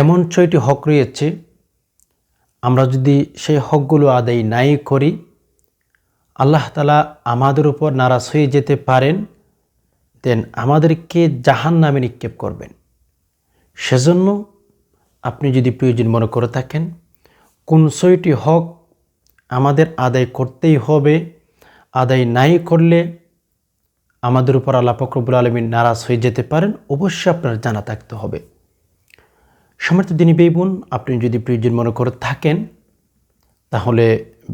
এমন ছয়টি হক রয়েছে, আমরা যদি সেই হকগুলো আদায় নাই করি, আল্লাহ তালা আমাদের উপর নারাজ হয়ে যেতে পারেন দেন আমাদেরকে জাহান নামে নিক্ষেপ করবেন। সেজন্য আপনি যদি প্রয়োজন মনে করে থাকেন, কোন ছয়টি হক আমাদের আদায় করতেই হবে, আদায় নাই করলে আমাদের উপর আল্লাহ ফকরবুল আলমী নারাজ হয়ে যেতে পারেন, অবশ্যই আপনার জানা থাকতে হবে। সমর্থ দিনী বেবুন আপনি যদি প্রয়োজন মনে করে থাকেন, তাহলে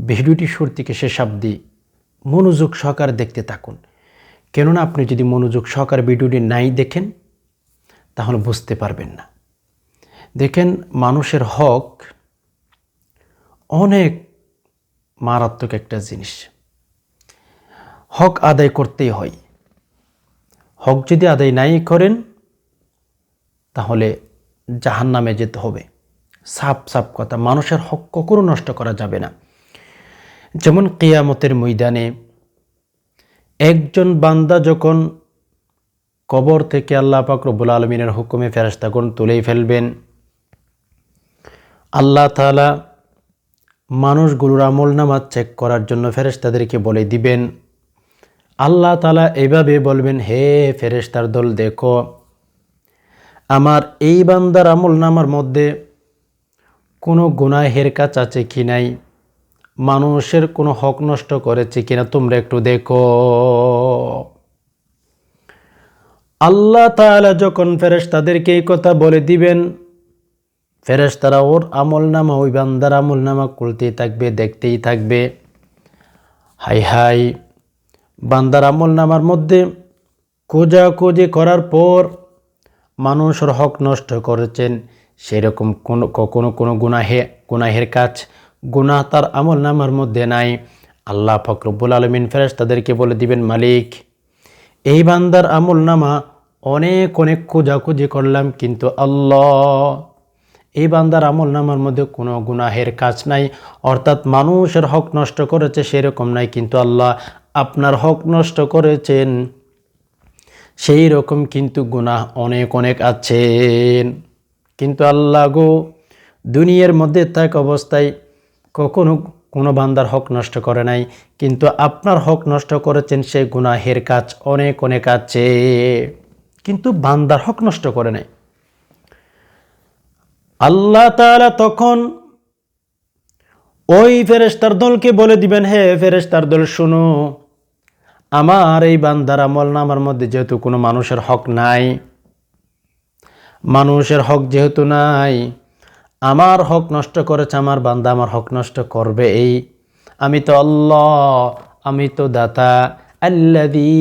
ভিডিওটি শুরু থেকে শেষ অবধি মনোযোগ সহকারে দেখতে থাকুন। কেননা আপনি যদি মনোযোগ সহকারে ভিডিওটি নাই দেখেন, তাহলে বুঝতে পারবেন না। দেখেন, মানুষের হক অনেক মারাত্মক একটা জিনিস। হক আদায় করতেই হয়। হক যদি আদায় নাই করেন, তাহলে জাহান নামে যেতে হবে। সাপ সাপ কথা, মানুষের হক কখনো নষ্ট করা যাবে না। যেমন কেয়ামতের ময়দানে একজন বান্দা যখন কবর থেকে আল্লাহ পাক রব্বুল আলমিনের হুকুমে ফেরাস্তাগুন তুলেই ফেলবেন, আল্লাহ তালা মানুষগুলোর আমল নামাজ চেক করার জন্য ফেরেশতাদেরকে বলে দিবেন। আল্লাহ তালা এভাবে বলবেন, হে ফেরেশতার দল, দেখো আমার এই বান্দার আমল নামার মধ্যে কোনো গুনাহের কাজ আছে কি নাই? মানুষের কোনো হক নষ্ট করেছে কিনা তোমরা একটু দেখো। আল্লাহ তাআলা যখন ফেরেস তাদেরকে এই কথা বলে দিবেন ফেরেস তারা ওর আমল নামা, ওই বান্দার আমল নামা খুলতেই থাকবে, দেখতেই থাকবে। হাই হাই, বান্দার আমল নামার মধ্যে খোঁজাখুঁজি করার পর মানুষের হক নষ্ট করেছেন, সেরকম কোনো, কখনো কোনো গুনাহে, গুনাহের কাজ, গুনাহ তার আমল নামার মধ্যে নাই। আল্লাহ ফকরবুল আলমিন ফেরেস তাদেরকে বলে দিবেন, মালিক, এই বান্দার আমল নামা অনেক অনেক খোঁজাখুঁজি করলাম, কিন্তু আল্লাহ, এই বান্দার আমল নামার মধ্যে কোনো গুনাহের কাজ নাই। অর্থাৎ মানুষের হক নষ্ট করেছে সেরকম নাই, কিন্তু আল্লাহ আপনার হক নষ্ট করেছেন। সেই রকম কিন্তু গুনাহ অনেক অনেক আছেন কিন্তু আল্লাহ গো, দুনিয়ার মধ্যে থাক অবস্থায় কখনো কোনো বান্দার হক নষ্ট করে নাই। কিন্তু আপনার হক নষ্ট করেছেন সেই গুনাহের কাজ অনেক অনেক আছে। কিন্তু বান্দার হক নষ্ট করে নাই। আল্লাহ তালা তখন ওই ফেরেশতার দলকে বলে দিবেন, হে ফেরেশতার দল, শোনো আমার এই বান্দার আমল নামার মধ্যে যেহেতু কোনো মানুষের হক নাই, মানুষের হক যেহেতু নাই, আমার হক নষ্ট করেছে, আমার বান্দা আমার হক নষ্ট করবে এই আমি তো আল্লাহ, আমি তো দাতা আল্লাদি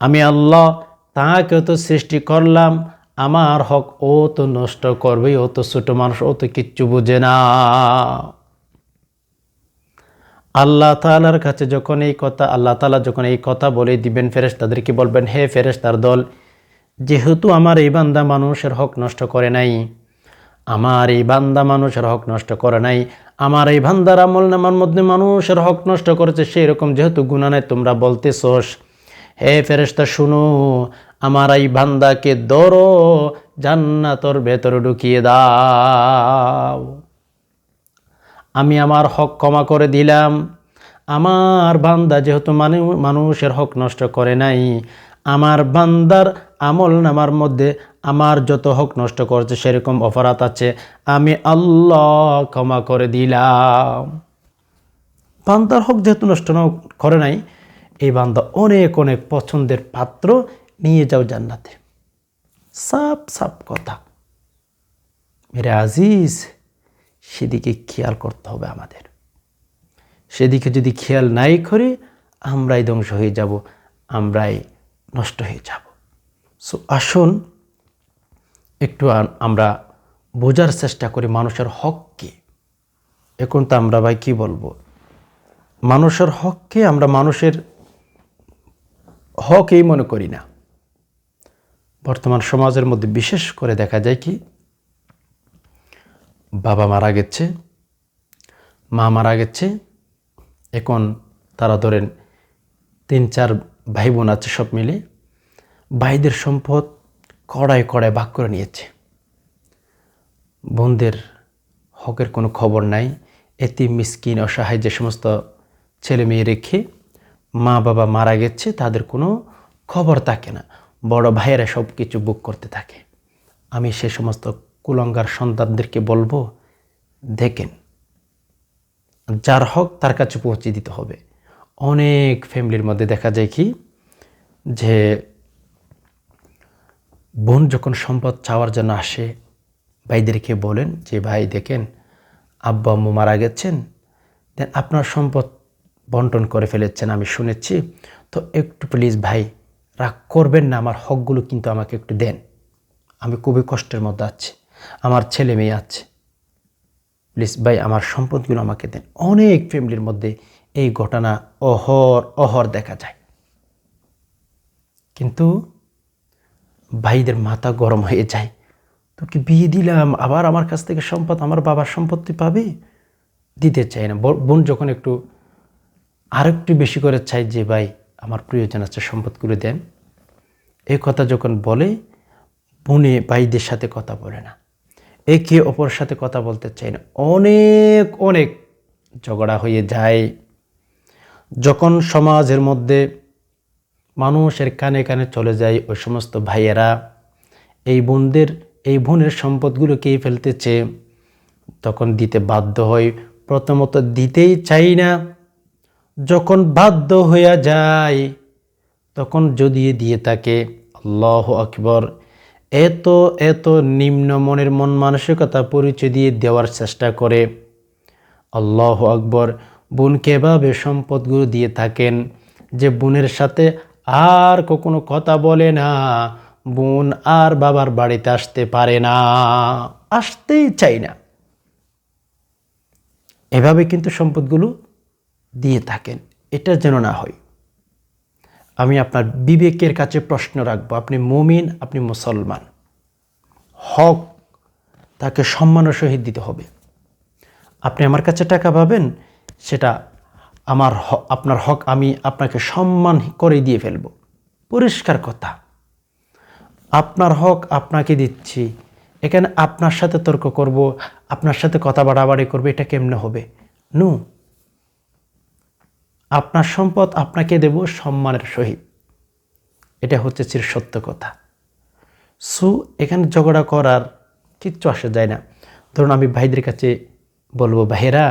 আমি আল্লাহ তাকে তো সৃষ্টি করলাম, আমার হক ও তো নষ্ট করবে ও তো ছোট মানুষ, ও তো কিচ্ছু বুঝে না। আল্লাহ তালার কাছে যখন এই কথা, আল্লাহ তালা যখন এই কথা বলে দিবেন ফেরেস তাদেরকে বলবেন, হে ফেরেস তার দল, যেহেতু আমার এই বান্দা মানুষের হক নষ্ট করে নাই, আমার এই বান্দা মানুষের হক নষ্ট করে নাই, আমার এই বান্দার আমল নামার মধ্যে মানুষের হক নষ্ট করেছে সেই রকম যেহেতু গুণা নাই, তোমরা বলতেছোস, হে ফেরেস্তা শুনো, আমার এই বান্দাকে দরো জান্নাতর ভেতরে ঢুকিয়ে দাও। আমি আমার হক ক্ষমা করে দিলাম। আমার বান্দা যেহেতু মানে মানুষের হক নষ্ট করে নাই, আমার বান্দার আমল নামার মধ্যে আমার যত হক নষ্ট করছে সেরকম অপরাধ আছে, আমি আল্লাহ ক্ষমা করে দিলাম। বান্দার হক যেহেতু নষ্ট করে নাই, এই বান্দা অনেক অনেক পছন্দের পাত্র নিয়ে যাও জান্নাতে। সাপ সাপ কথা। মেরে আজিজ। সেদিকে খেয়াল করতে হবে আমাদের। সেদিকে যদি খেয়াল নাই করি, আমরাই ধ্বংস হয়ে যাব, আমরাই নষ্ট হয়ে যাব। সো আসুন, একটু আমরা বোঝার চেষ্টা করি মানুষের হক এখন তো আমরা ভাই কি বলব? মানুষের হককে আমরা মানুষের হকই মনে করি না। বর্তমান সমাজের মধ্যে বিশেষ করে দেখা যায় কি বাবা মারা গেছে, মা মারা গেছে। এখন তারা ধরেন তিন চার ভাই বোন আছে সব মিলে, ভাইদের সম্পদ কড়াই কড়াই ভাগ করে নিয়েছে। বোনদের হকের কোনো খবর নাই এতি মিসকিন, অসহায় যে সমস্ত ছেলে মেয়ে রেখে মা বাবা মারা গেছে, তাদের কোনো খবর থাকে না। বড় ভাইয়েরা সব কিছু বুক করতে থাকে। আমি সে সমস্ত কুলঙ্গার সন্তানদেরকে বলব, দেখেন, যার হক তার কাছে পৌঁছে দিতে হবে। অনেক ফ্যামিলির মধ্যে দেখা যায় কি, যে বোন যখন সম্পদ চাওয়ার জন্য আসে, ভাইদেরকে বলেন যে, ভাই, দেখেন, আব্বা আম্মু মারা গেছেন, দেন আপনার সম্পদ বন্টন করে ফেলেছেন, আমি শুনেছি। তো একটু প্লিজ ভাই, রাগ করবেন না, আমার হকগুলো কিন্তু আমাকে একটু দেন। আমি খুবই কষ্টের মধ্যে আছি। আমার ছেলে মেয়ে আছে। প্লিজ ভাই, আমার সম্পদগুলো আমাকে দেন। অনেক ফ্যামিলির মধ্যে এই ঘটনা অহর অহর দেখা যায়। কিন্তু ভাইদের মাথা গরম হয়ে যায়। তোকে বিয়ে দিলাম, আবার আমার কাছ থেকে সম্পদ, আমার বাবার সম্পত্তি পাবে? দিতে চাই না। বোন যখন একটু আর একটু বেশি করে চাই যে, ভাই, আমার প্রয়োজন আছে, সম্পদগুলো দেন। এই কথা যখন বলে, বোনে ভাইদের সাথে কথা বলে না। একে অপরের সাথে কথা বলতে চাই না। অনেক অনেক ঝগড়া হয়ে যায়। যখন সমাজের মধ্যে মানুষের কানে কানে চলে যায় ওই সমস্ত ভাইয়েরা, এই বোনদের, এই বোনের সম্পদগুলো কে ফেলতেছে, তখন দিতে বাধ্য হয়। প্রথমত দিতেই চাই না। যখন বাধ্য হইয়া যায়, তখন যদি দিয়ে থাকে, আল্লাহ আকবর। এত এত নিম্ন মনের মন মানসিকতা পরিচয় দিয়ে দেওয়ার চেষ্টা করে। আল্লাহ আকবর। বোনকে এভাবে সম্পদগুলো দিয়ে থাকেন? যে বোনের সাথে আর কখনো কথা বলে না। বোন আর বাবার বাড়িতে আসতে পারে না। আসতেই চাই না। এভাবে কিন্তু সম্পদগুলো দিয়ে থাকেন। এটা যেন না হয়। আমি আপনার বিবেকের কাছে প্রশ্ন রাখব। আপনি মুমিন, আপনি মুসলমান। হক তাকে সম্মানের সহিত দিতে হবে। আপনি আমার কাছে টাকা পাবেন, সেটা আমার আপনার হক আমি আপনাকে সম্মান করে দিয়ে ফেলব। পরিষ্কার কথা। আপনার হক আপনাকে দিচ্ছি। এখানে আপনার সাথে তর্ক করব, আপনার সাথে কথা বাড়াবাড়ি করবে, এটা কেমনে হবে? নু। আপনার সম্পদ আপনাকে দেব সম্মানের সহিত। এটা হচ্ছে চির সত্য কথা। সো, এখানে ঝগড়া করার কিচ্ছু আসা যায় না। ধরুন আমি ভাইদের কাছে বলব ভাইরা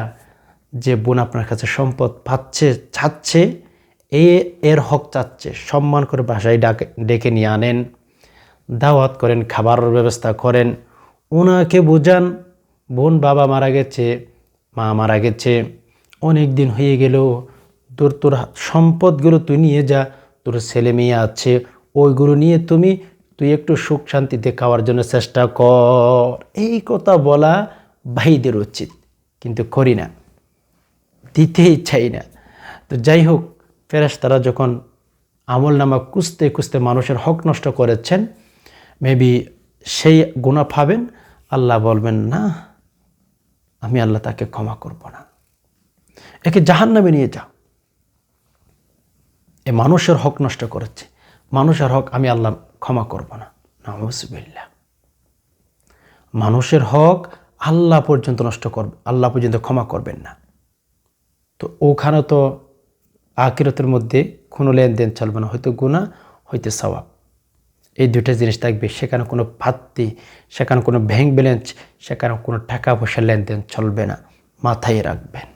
যে বোন আপনার কাছে সম্পদ পাচ্ছে, চাচ্ছে, এ এর হক চাচ্ছে, সম্মান করে বাসায় ডাকে, ডেকে নিয়ে আনেন, দাওয়াত করেন, খাবারের ব্যবস্থা করেন ওনাকে বোঝান, বোন বাবা মারা গেছে, মা মারা গেছে, অনেক দিন হয়ে গেল তোর তোর সম্পদগুলো তুই নিয়ে যা, তোর ছেলে মেয়ে আছে, ওইগুলো নিয়ে তুমি, তুই একটু সুখ শান্তিতে খাওয়ার জন্য চেষ্টা কর। এই কথা বলা ভাইদের উচিত, কিন্তু করি না। দিতেই চাই না। তো যাই হোক ফেরাস ফেরেশতারা যখন আমল নামা কুস্তে কুস্তে মানুষের হক নষ্ট করেছেন মেবি সেই গুণা পাবেন, আল্লাহ বলবেন, না, আমি আল্লাহ তাকে ক্ষমা করব না। একে জাহান নামে নিয়ে যাও। এ মানুষের হক নষ্ট করেছে। মানুষের হক আমি আল্লাহ ক্ষমা করব না। নাউজুবিল্লাহ। মানুষের হক আল্লাহ পর্যন্ত নষ্ট করবে আল্লাহ পর্যন্ত ক্ষমা করবেন না। তো ওখানে তো আকিরতের মধ্যে কোনো লেনদেন চলবে না, হয়তো গুণা হয়তো সওয়াব। এই দুটা জিনিস থাকবে, সেখানে কোনো ভাত্তি, সেখানে কোনো ব্যাংক ব্যালেন্স সেখানে কোনো টাকা পয়সা লেনদেন চলবে না, মাথায় রাখবেন।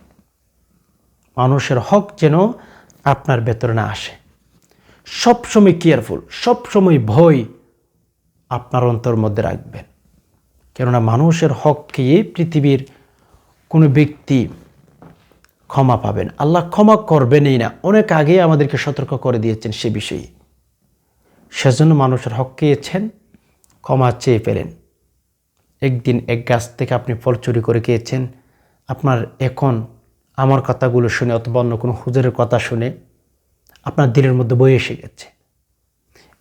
মানুষের হক যেন আপনার ভেতরে না আসে। সবসময় কেয়ারফুল সবসময় ভয় আপনার অন্তর মধ্যে রাখবেন। কেননা মানুষের হককে পৃথিবীর কোনো ব্যক্তি ক্ষমা পাবেন আল্লাহ ক্ষমা করবেনই না। অনেক আগে আমাদেরকে সতর্ক করে দিয়েছেন সে বিষয়ে। সেজন্য মানুষের হক খেয়েছেন, ক্ষমা চেয়ে পেলেন একদিন এক গাছ থেকে আপনি ফল চুরি করে খেয়েছেন, আপনার এখন আমার কথাগুলো শুনে অথবা অন্য কোনো হুজুরের কথা শুনে আপনার দিলের মধ্যে বয়ে এসে গেছে।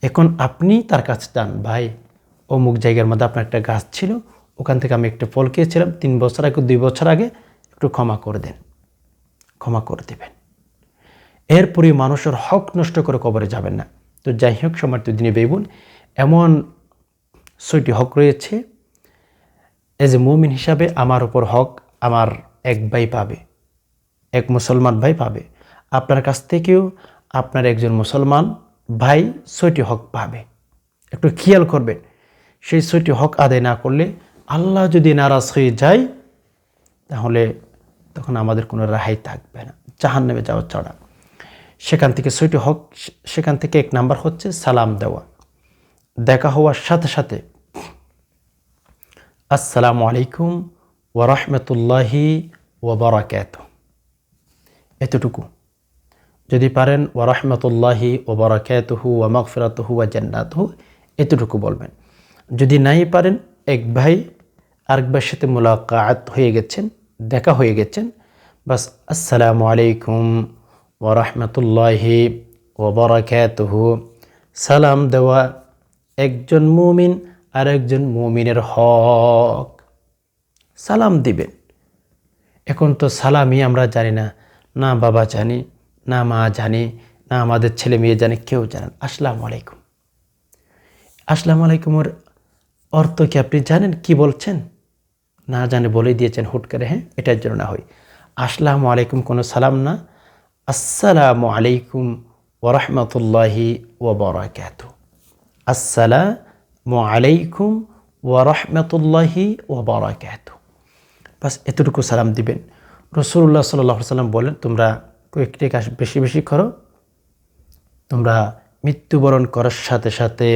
এখন আপনি তার কাছে যান, ভাই, অমুক জায়গার মধ্যে আপনার একটা গাছ ছিল, ওখান থেকে আমি একটা ফল খেয়েছিলাম, তিন বছর আগে, দুই বছর আগে, একটু ক্ষমা করে দেন, ক্ষমা করে দেবেন। এরপরে মানুষের হক নষ্ট করে কবরে যাবেন না। তো যাই হোক সময় তো দিনে বেবুন এমন ছয়টি হক রয়েছে। এজ এ মুমিন হিসাবে আমার উপর হক আমার এক ভাই পাবে। এক মুসলমান ভাই পাবে। আপনার কাছ থেকেও আপনার একজন মুসলমান ভাই ছয়টি হক পাবে। একটু খেয়াল করবেন, সেই ছয়টি হক আদায় না করলে আল্লাহ যদি নারাজ হয়ে যায়, তাহলে তখন আমাদের কোনো রেহাই থাকবে না জাহান নেমে যাওয়া ছাড়া। সেখান থেকে ছয়টি হক, সেখান থেকে এক নাম্বার হচ্ছে সালাম দেওয়া। দেখা হওয়ার সাথে সাথে আসসালামু আলাইকুম ওরহমতুল্লাহি ওবরাকাত এতটুকু। যদি পারেন ওরহমতুল্লাহি ওবরাকাতহু ও মগফিরাতহু ও জান্নাতহু এতটুকু বলবেন। যদি নাই পারেন, এক ভাই আরেক ভাইয়ের সাথে মোলাকাত হয়ে গেছেন, দেখা হয়ে গেছেন, বাস আসসালামু আলাইকুম ওরহমতুল্লাহি ওবরাকাতহু সালাম দেওয়া একজন মুমিন আর একজন মুমিনের হক। সালাম দিবেন। এখন তো সালামই আমরা জানি না না বাবা জানি, না মা জানি, না আমাদের ছেলে মেয়ে জানে, কেউ জানেন আসসালামু আলাইকুম। আসসালামু আলাইকুমের অর্থ কি আপনি জানেন? কি বলছেন? না জানে বলে দিয়েছেন হুট করে হ্যাঁ? এটার জন্য না হয়। আসসালামু আলাইকুম কোনো সালাম না। আসসালামু আলাইকুম ওরহমতুল্লাহি ওবরাকাত আসসালামু আলাইকুম ওরহমতুল্লাহি ওবরাকাত বাস এতটুকু সালাম দিবেন। রসুল্লাহ সাল্লাহ সাল্লাম বলেন, তোমরা কয়েকটি কাজ বেশি বেশি করো। তোমরা মৃত্যুবরণ করার সাথে সাথে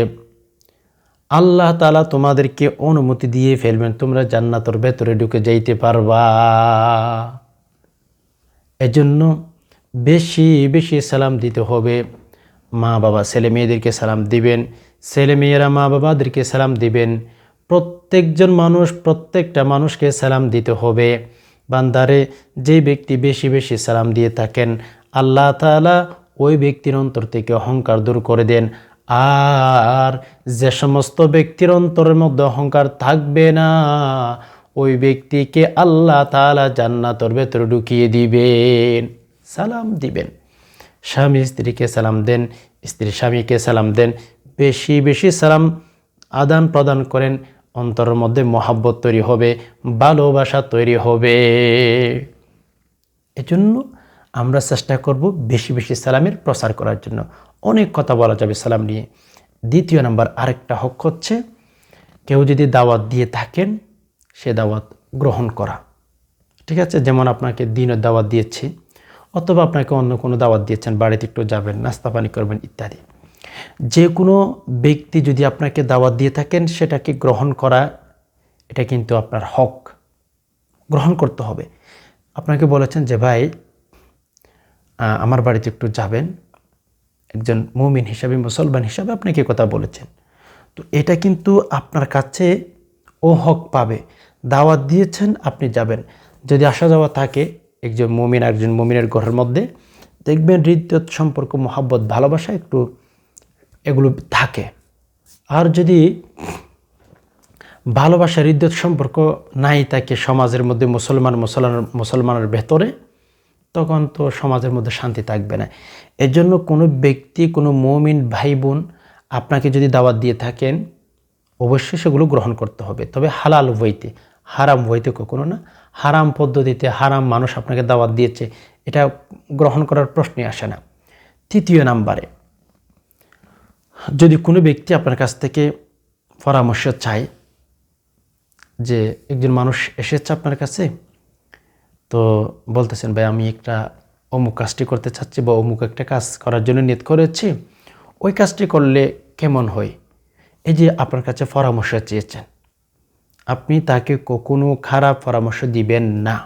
আল্লাহ তালা তোমাদেরকে অনুমতি দিয়ে ফেলবেন। তোমরা জান্নাতর ভেতরে ঢুকে যাইতে পারবা। এজন্য বেশি বেশি সালাম দিতে হবে। মা বাবা, ছেলে মেয়েদেরকে সালাম দিবেন। ছেলে মেয়েরা মা বাবাদেরকে সালাম দিবেন। প্রত্যেকজন মানুষ, প্রত্যেকটা মানুষকে সালাম দিতে হবে। বান্দারে যে ব্যক্তি বেশি বেশি সালাম দিয়ে থাকেন, আল্লাহ তালা ওই ব্যক্তির অন্তর থেকে অহংকার দূর করে দেন। আর যে সমস্ত ব্যক্তির অন্তরের মধ্যে অহংকার থাকবে না, ওই ব্যক্তিকে আল্লাহ তালা জান্নাতর ভেতরে ঢুকিয়ে দিবেন, সালাম দিবেন। স্বামী স্ত্রীকে সালাম দেন, স্ত্রী স্বামীকে সালাম দেন, বেশি বেশি সালাম আদান প্রদান করেন। অন্তরের মধ্যে মহাব্বত তৈরি হবে, ভালোবাসা তৈরি হবে। এজন্য আমরা চেষ্টা করব বেশি বেশি সালামের প্রচার করার জন্য। অনেক কথা বলা যাবে সালাম নিয়ে। দ্বিতীয় নাম্বার আরেকটা হক হচ্ছে, কেউ যদি দাওয়াত দিয়ে থাকেন, সে দাওয়াত গ্রহণ করা। ঠিক আছে, যেমন আপনাকে দিনের দাওয়াত দিয়েছি, অথবা আপনাকে অন্য কোনো দাওয়াত দিয়েছেন, বাড়িতে একটু যাবেন, নাস্তা পানি করবেন, ইত্যাদি। যে কোনো ব্যক্তি যদি আপনাকে দাওয়াত দিয়ে থাকেন, সেটাকে গ্রহণ করা, এটা কিন্তু আপনার হক। গ্রহণ করতে হবে। আপনাকে বলেছেন যে, ভাই আমার বাড়িতে একটু যাবেন। একজন মুমিন হিসাবে, মুসলমান হিসাবে আপনাকে কথা বলেছেন? তো এটা কিন্তু আপনার কাছে ও হক পাবে। দাওয়াত দিয়েছেন, আপনি যাবেন। যদি আসা যাওয়া থাকে, একজন মুমিন একজন মুমিনের ঘরের মধ্যে, দেখবেন হৃদয়ত সম্পর্ক, মহাব্বত, ভালোবাসা একটু এগুলো থাকে। আর যদি ভালোবাসার হৃদয়ত সম্পর্ক নাই থাকে সমাজের মধ্যে মুসলমান মুসলমান মুসলমানের ভেতরে, তখন তো সমাজের মধ্যে শান্তি থাকবে না। এর জন্য কোনো ব্যক্তি, কোনো মমিন ভাই বোন আপনাকে যদি দাওয়াত দিয়ে থাকেন, অবশ্যই সেগুলো গ্রহণ করতে হবে। তবে হালাল বইতে হারাম বইতে কখনো না। হারাম পদ্ধতিতে হারাম মানুষ আপনাকে দাওয়াত দিয়েছে, এটা গ্রহণ করার প্রশ্নই আসে না। তৃতীয় নাম্বারে যদি কোনো ব্যক্তি আপনার কাছ থেকে পরামর্শ চায় যে একজন মানুষ এসেছে আপনার কাছে, তো বলতেছেন, ভাই, আমি একটা অমুক কাজটি করতে চাচ্ছি বা অমুক একটা কাজ করার জন্য নিয়ত করেছি। ওই কাজটি করলে কেমন হয়? এই যে আপনার কাছে পরামর্শ চেয়েছেন, আপনি তাকে কখনো খারাপ পরামর্শ দিবেন না।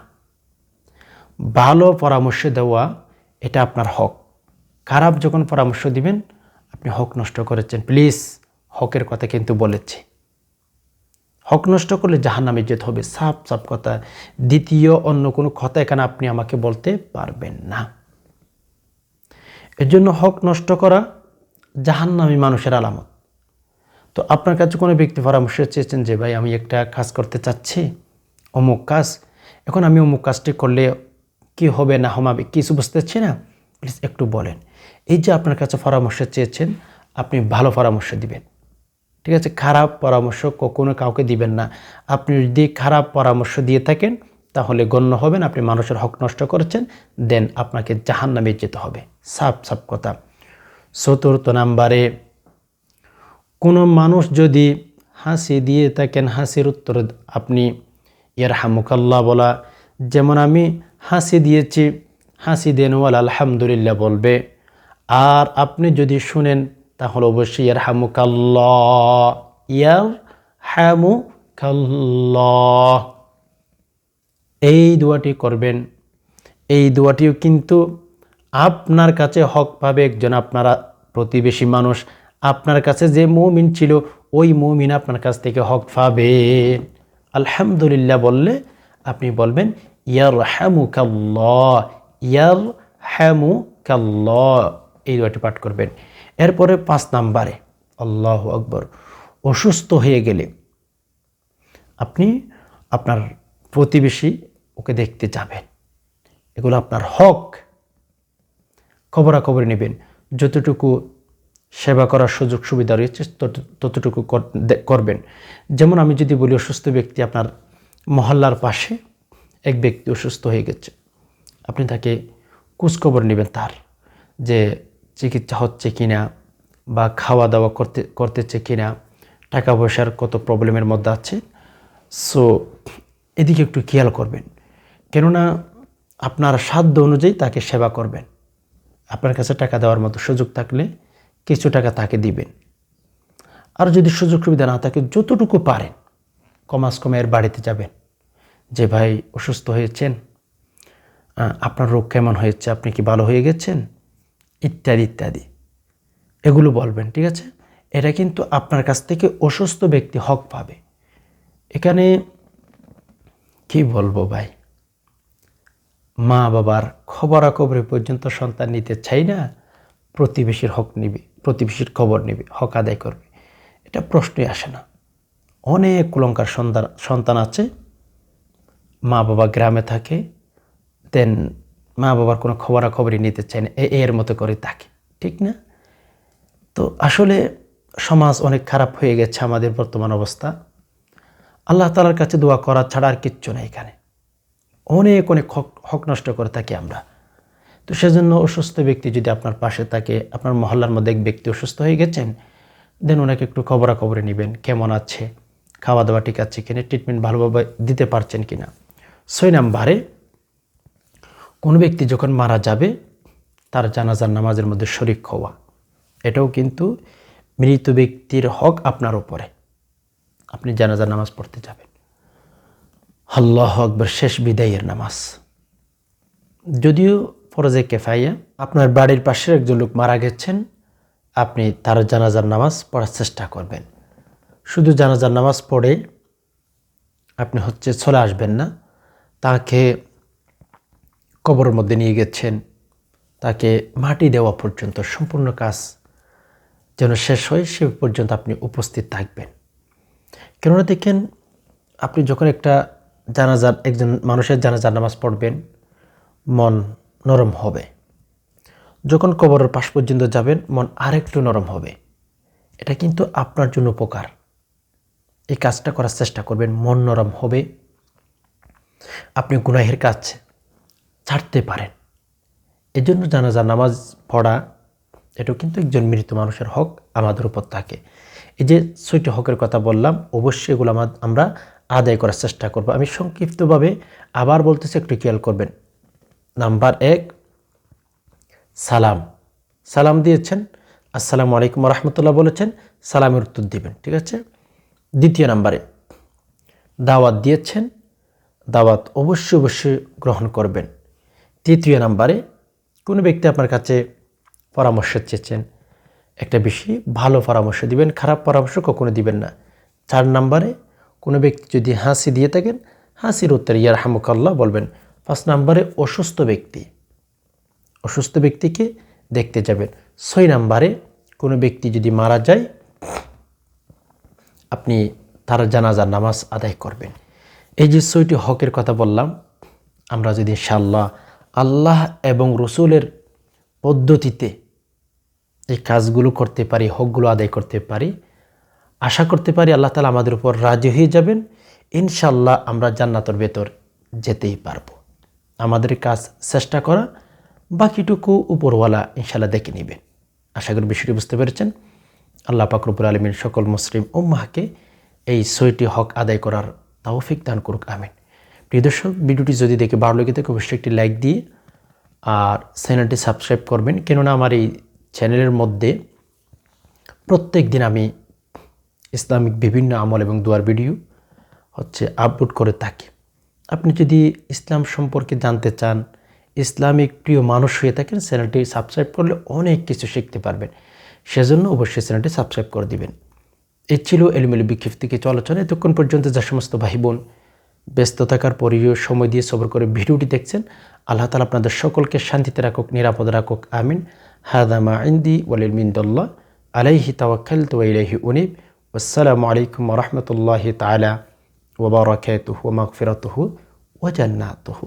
ভালো পরামর্শ দেওয়া এটা আপনার হক। খারাপ যখন পরামর্শ দিবেন আপনি হক নষ্ট করেছেন। প্লিজ, হকের কথা কিন্তু বলেছি। হক নষ্ট করলে জাহান নামে যেতে হবে। সাপ সাপ কথা। দ্বিতীয়, অন্য কোনো কথা এখানে আপনি আমাকে বলতে পারবেন না। এর জন্য হক নষ্ট করা জাহান্নামী মানুষের আলামত। তো আপনার কাছে কোনো ব্যক্তি পরামর্শ চেয়েছেন যে, ভাই, আমি একটা কাজ করতে চাচ্ছি, অমুক কাজ। এখন আমি অমুক কাজটি করলে কি হবে না হমাবে কিছু বুঝতে না। প্লিজ একটু বলেন। এই যে আপনার কাছে পরামর্শ চেয়েছেন, আপনি ভালো পরামর্শ দিবেন। ঠিক আছে? খারাপ পরামর্শ কখনো কাউকে দিবেন না। আপনি যদি খারাপ পরামর্শ দিয়ে থাকেন, তাহলে গণ্য হবেন, আপনি মানুষের হক নষ্ট করেছেন, দেন আপনাকে জাহান নামে যেতে হবে। সাপ সাপ কথা। চতুর্থ নাম্বারে, কোনো মানুষ যদি হাসি দিয়ে থাকেন, হাসির উত্তর আপনি ইয়ার হামুকাল্লাহ বলা, যেমন আমি হাসি দিয়েছি, হাসি দেনওয়াল আলহামদুলিল্লাহ বলবে। আর আপনি যদি শুনেন, তাহলে অবশ্যই ইয়ার হামুকাল্লাহ ইয়ার হামুকাল্লাহ এই দোয়াটি করবেন। এই দোয়াটিও কিন্তু আপনার কাছে হক পাবে একজন আপনারা প্রতিবেশী মানুষ। আপনার কাছে যে মৌমিন ছিল, ওই মৌমিন আপনার কাছ থেকে হক পাবে। আলহামদুলিল্লাহ বললে আপনি বলবেন ইয়ার হ্যামু কাল্লাহ ইয়ার হ্যামু কাল্লাহ এই দোয়াটি পাঠ করবেন। এরপরে পাঁচ নাম্বারে, আল্লাহ আকবর, অসুস্থ হয়ে গেলে আপনি আপনার প্রতিবেশী ওকে দেখতে যাবেন। এগুলো আপনার হক। খবরাখবর নেবেন। যতটুকু সেবা করার সুযোগ সুবিধা রয়েছে, তত- ততটুকু করবেন। যেমন আমি যদি বলি, অসুস্থ ব্যক্তি আপনার মহল্লার পাশে এক ব্যক্তি অসুস্থ হয়ে গেছে। আপনি তাকে খোঁজখবর নেবেন তার, যে চিকিৎসা হচ্ছে কি না বা খাওয়া দাওয়া করতে, করতেছে কি না টাকা পয়সার কত প্রবলেমের মধ্যে আছে। সো এদিকে একটু খেয়াল করবেন। কেননা আপনার সাধ্য অনুযায়ী তাকে সেবা করবেন। আপনার কাছে টাকা দেওয়ার মতো সুযোগ থাকলে কিছু টাকা তাকে দিবেন। আর যদি সুযোগ সুবিধা না থাকে, যতটুকু পারেন, কমাস কমের বাড়িতে যাবেন। যে ভাই অসুস্থ হয়েছেন আপনার রোগ কেমন হয়েছে, আপনি কি ভালো হয়ে গেছেন? ইত্যাদি ইত্যাদি। এগুলো বলবেন, ঠিক আছে? এটা কিন্তু আপনার কাছ থেকে অসুস্থ ব্যক্তি হক পাবে। এখানে কি বলব ভাই? মা বাবার খবরাখবরে পর্যন্ত সন্তান নিতে চাই না, প্রতিবেশীর হক নিবে, প্রতিবেশীর খবর নিবে, হক আদায় করবে। এটা প্রশ্নই আসে না। অনেক কুলঙ্কার সন্তান সন্তান আছে, মা বাবা গ্রামে থাকে দেন মা বাবার কোনো খবরাখবরই নিতে চায় না এর মতো করে থাকে ঠিক না? তো আসলে সমাজ অনেক খারাপ হয়ে গেছে আমাদের বর্তমান অবস্থা। আল্লাহ তালার কাছে দোয়া করা ছাড়া আর কিচ্ছু নেই এখানে। অনেক অনেক হক হক নষ্ট করে থাকি আমরা। তো সেজন্য অসুস্থ ব্যক্তি যদি আপনার পাশে থাকে, আপনার মহল্লার মধ্যে এক ব্যক্তি অসুস্থ হয়ে গেছেন, দেন ওনাকে একটু খবরাখবরে নেবেন, কেমন আছে খাওয়া দাওয়া ঠিক আছে কিনা ট্রিটমেন্ট ভালোভাবে দিতে পারছেন কিনা। ছয় নাম্বারে কোনো ব্যক্তি যখন মারা যাবে, তার জানাজার নামাজের মধ্যে শরিক হওয়া। এটাও কিন্তু মৃত ব্যক্তির হক আপনার উপরে। আপনি জানাজার নামাজ পড়তে যাবেন। আল্লাহ আকবর, শেষ বিদায়ের নামাজ। যদিও ফরজে কেফাইয়া আপনার বাড়ির পাশের একজন লোক মারা গেছেন, আপনি তার জানাজার নামাজ পড়ার চেষ্টা করবেন। শুধু জানাজার নামাজ পড়ে আপনি হচ্ছে চলে আসবেন না, তাকে কবরের মধ্যে নিয়ে গেছেন। তাকে মাটি দেওয়া পর্যন্ত সম্পূর্ণ কাজ যেন শেষ হয়, সে পর্যন্ত আপনি উপস্থিত থাকবেন। কেননা দেখেন, আপনি যখন একটা জানাজার, একজন মানুষের জানাজার নামাজ পড়বেন, মন নরম হবে। যখন কবরের পাশ পর্যন্ত যাবেন, মন আরেকটু নরম হবে। এটা কিন্তু আপনার জন্য উপকার। এই কাজটা করার চেষ্টা করবেন, মন নরম হবে। আপনি গুনাহের কাজ ছাড়তে পারেন। এজন্য জানাজার নামাজ পড়া, এটাও কিন্তু একজন মৃত মানুষের হক, আমাদের উপর থাকে। এই যে ছয়টি হকের কথা বললাম, অবশ্যই এগুলো আমরা আদায় করার চেষ্টা করব। আমি সংক্ষিপ্তভাবে আবার বলতেছি, একটু খেয়াল করবেন। নাম্বার এক, সালাম। সালাম দিয়েছেন, আসসালামু আলাইকুম রহমতুল্লাহ বলেছেন, সালামের উত্তর দিবেন, ঠিক আছে? দ্বিতীয় নাম্বারে, দাওয়াত দিয়েছেন, দাওয়াত অবশ্যই অবশ্যই গ্রহণ করবেন। তৃতীয় নাম্বারে কোনো ব্যক্তি আপনার কাছে পরামর্শ চেয়েছেন, একটা বেশি ভালো পরামর্শ দিবেন, খারাপ পরামর্শ কখনো দিবেন না। চার নাম্বারে কোনো ব্যক্তি যদি হাসি দিয়ে থাকেন, হাসির উত্তরে ইয়ার হামুকাল্লাহ বলবেন, পাঁচ নাম্বারে অসুস্থ ব্যক্তি, অসুস্থ ব্যক্তিকে দেখতে যাবেন। ছয় নাম্বারে কোনো ব্যক্তি যদি মারা যায়, আপনি তার জানাজার নামাজ আদায় করবেন। এই যে ছয়টি হকের কথা বললাম, আমরা যদি ইনশাল্লাহ আল্লাহ এবং রসুলের পদ্ধতিতে এই কাজগুলো করতে পারি, হকগুলো আদায় করতে পারি। আশা করতে পারি আল্লাহ তালা আমাদের উপর রাজি হয়ে যাবেন। ইনশাল্লাহ আমরা জান্নাতর ভেতর যেতেই পারব। আমাদের কাজ চেষ্টা করা, বাকিটুকু উপরওয়ালা ইনশাল্লাহ দেখে নেবেন আশা করি বিষয়টি বুঝতে পেরেছেন। আল্লাহ পাকরুপুর আলমিন সকল মুসলিম উম্মাহকে এই ছয়টি হক আদায় করার তাওফিক দান করুক, আমিন। প্রিয় দর্শক, ভিডিওটি যদি দেখে ভালো লেগে থাকে, অবশ্যই একটি লাইক দিয়ে আর চ্যানেলটি সাবস্ক্রাইব করবেন। কেননা আমার এই চ্যানেলের মধ্যে প্রত্যেক দিন আমি ইসলামিক বিভিন্ন আমল এবং দুয়ার ভিডিও হচ্ছে আপলোড করে থাকি। আপনি যদি ইসলাম সম্পর্কে জানতে চান, ইসলামিক প্রিয় মানুষ হয়ে থাকেন, চ্যানেলটি সাবস্ক্রাইব করলে অনেক কিছু শিখতে পারবেন। সেজন্য অবশ্যই চ্যানেলটি সাবস্ক্রাইব করে দিবেন। এই ছিল এলিমেলি বিক্ষিপ্ত কিছু আলোচনা। এতক্ষণ পর্যন্ত যে সমস্ত ভাই বোন ব্যস্ত থাকার পরেও সময় দিয়ে সবর করে ভিডিওটি দেখছেন। আল্লাহ তালা আপনাদের সকলকে শান্তিতে রাখুক, নিরাপদ রাখুক, আমিন। হাদামা ইন্দি ওয়ালিল মিন্দুল্লাহ, আলাইহি তাওয়াক্কাল তো ইলাইহি উনিব। আসসালামু আলাইকুম রহমতুল্লাহি তালা ওবরাকাতুহু মাগফিরাতুহু ওয়া জান্নাতুহু।